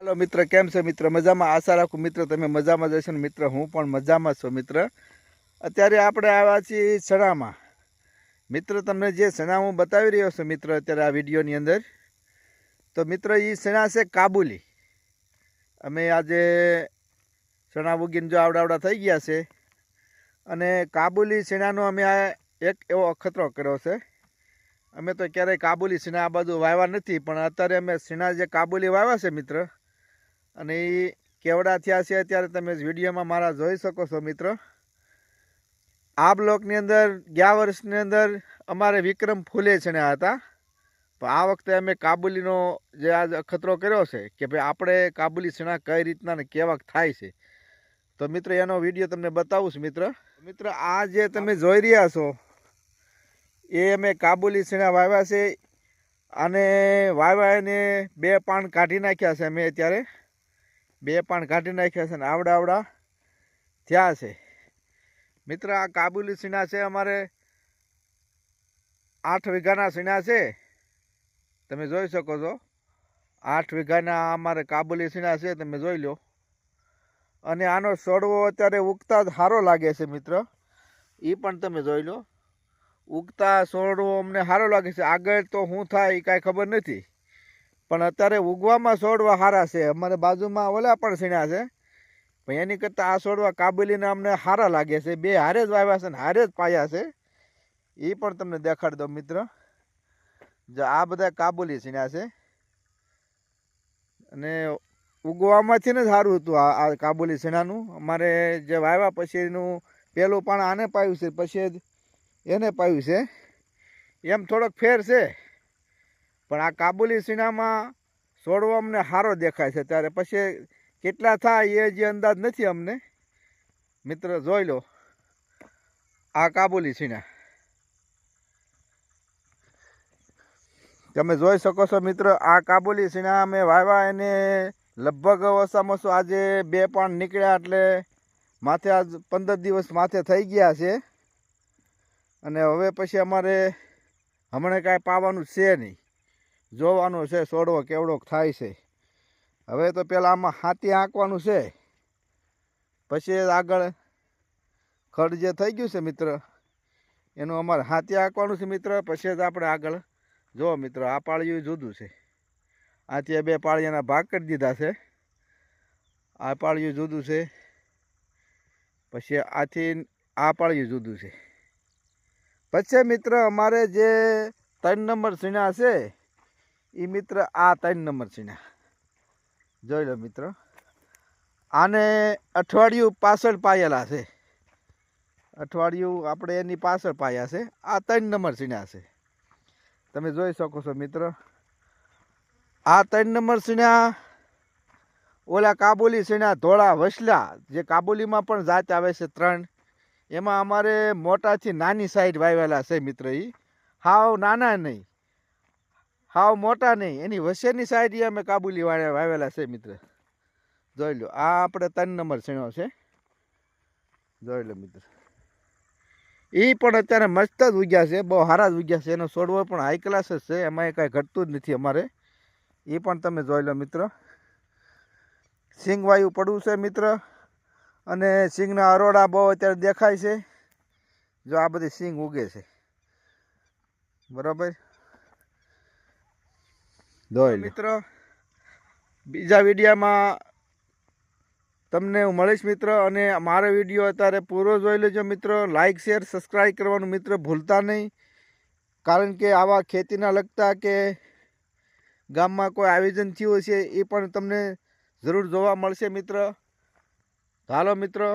હાલો મિત્ર, કેમ છો મિત્ર? મજામાં? આશા રાખું મિત્ર, તમે મજામાં જશો ને મિત્ર? હું પણ મજામાં છું મિત્ર. અત્યારે આપણે આવ્યા છીએ સણામાં મિત્ર, તમને જે સણા હું બતાવી રહ્યો છું મિત્ર, અત્યારે આ વિડીયોની અંદર, તો મિત્ર એ સણા છે કાબુલી. અમે આજે સણા ઉગીને જો આવડાવડા થઈ ગયા છે, અને કાબુલી સણાનો અમે આ એક એવો અખતરો કર્યો છે. અમે તો ક્યારેય કાબુલી સીણા આ બાજુ વાવ્યા નથી, પણ અત્યારે અમે સીણા જે કાબુલી વાવ્યા છે મિત્ર અને એ કેવડા થયા છે અત્યારે તમે વિડીયોમાં મારા જોઈ શકો છો, મિત્ર. આ બ્લોકની અંદર, ગયા વર્ષની અંદર અમારે વિક્રમ ફૂલે છણ્યા હતા. પણ આ વખતે અમે કાબુલીનો જે આ અખતરો કર્યો છે કે ભાઈ આપણે કાબુલી છણા કઈ રીતના ને કેવા થાય છે. તો મિત્ર, એનો વીડિયો તમને બતાવું છું, મિત્ર. મિત્ર, આ જે તમે જોઈ રહ્યા છો, એ અમે કાબુલી સીણા વાવ્યા છે અને વાવ્યા એને બે પાન કાઢી નાખ્યા છે અમે અત્યારે. બે પાન કાઢી નાખ્યા છે ને આવડા આવડા થયા છે. મિત્ર, આ કાબુલી સીણા છે અમારે. આઠ વીઘાના સીણા છે. તમે જોઈ શકો છો. આઠ વીઘાના અમારે કાબુલી સીણા છે, તમે જોઈ લો. અને આનો સડવો અત્યારે ઉગતા જ સારો લાગે છે, મિત્ર. એ પણ તમે જોઈ લો. ઉગતા સોડવો અમને સારો લાગે છે. આગળ તો શું થાય એ કાંઈ ખબર નથી. પણ અત્યારે ઉગવામાં છોડવા સારા છે. અમારે બાજુમાં ઓલા પણ સીણા છે. પણ એની કરતાં આ છોડવા કાબુલીને અમને સારા લાગે છે. બે હારે જ વાવ્યા છે ને હારે જ પાયા છે. એ પણ તમને દેખાડ દો મિત્ર. જો આ બધા કાબુલી સીણા છે. અને ઉગવામાંથી ને સારું હતું આ આ કાબુલી સીણાનું. અમારે જે વાવ્યા પછીનું પહેલું પણ આને પાયું છે, પછી એને પાયું છે. એમ થોડોક ફેર છે. પણ આ કાબુલી સીણામાં છોડવો અમને સારો દેખાય છે. ત્યારે પછી કેટલા થાય એ જે અંદાજ નથી અમને. મિત્ર, જોઈ લો. આ કાબુલી સીણા. તમે જોઈ શકો છો મિત્ર, આ કાબુલી સીણા અમે વાવ્યા એને લગભગ ઓછામાં ઓછું આજે બે પાન નીકળ્યા એટલે માથે આજ પંદર દિવસ માથે થઈ ગયા છે. અને હવે પછી અમારે હમણાં કાંઈ પાવાનું છે નહીં. જોવાનું છે છોડવો કેવડોક થાય છે. હવે તો પહેલાં આમાં હાથી હાંકવાનું છે. પછી આગળ ખડ જે થઈ ગયું છે મિત્ર, એનું અમારે હાથી હાંકવાનું છે મિત્ર, પછી જ આપણે આગળ જો મિત્ર, આ પાળિયું જુદું છે. આથી બે પાળિયાના ભાગ કરી દીધા છે. આ પાળિયું જુદું છે. પછી આથી આ પાળિયું જુદું છે. પછી મિત્ર, અમારે જે ત્રણ નંબર સીણા છે એ મિત્ર આ ત્રણ નંબર સીણા જોઈ લો મિત્ર. આને અઠવાડિયું પાછળ પાયેલા છે. અઠવાડિયું આપણે એની પાછળ પાયા છે. આ ત્રણ નંબર સીણા છે. તમે જોઈ શકો છો મિત્ર. આ ત્રણ નંબર સીણા ઓલા કાબુલી સીણા ધોળા વસલા, જે કાબુલીમાં પણ જાત આવે છે ત્રણ. એમાં અમારે મોટાથી નાની સાઈડ વાવેલા છે મિત્ર એ હાવ નાના નહીં. હાવ મોટા નહીં. એની વસેની સાઈડ અમે કાબુલી વાળા વાવેલા છે મિત્ર. જોઈ લો, આ આપણે ત્રણ નંબર સીણો છે. જોઈ લો મિત્ર. એ પણ અત્યારે મસ્ત જ ઉગ્યા છે, બહુ સારા જ ઉગ્યા છે. એનો છોડવો પણ હાઈ ક્લાસ જ છે. એમાં એ કાંઈ ઘટતું જ નથી અમારે. એ પણ તમે જોઈ લો મિત્ર. સિંગ વાયુ પડવું છે મિત્ર. અને સિંગના અરોડા બહુ અત્યારે દેખાય છે. જો આ બધી સિંગ ઉગે છે. બરાબર? મિત્ર, બીજા વિડીયામાં તમને હું મળીશ મિત્ર, અને મારો વીડિયો અત્યારે પૂરો જોઈ લેજો મિત્ર. લાઇક શેર સબસ્ક્રાઈબ કરવાનું મિત્ર ભૂલતા નહીં. કારણ કે આવા ખેતીના લગતા કે ગામમાં કોઈ આયોજન થયું હશે એ પણ તમને જરૂર જોવા મળશે મિત્ર. હાલો મિત્રો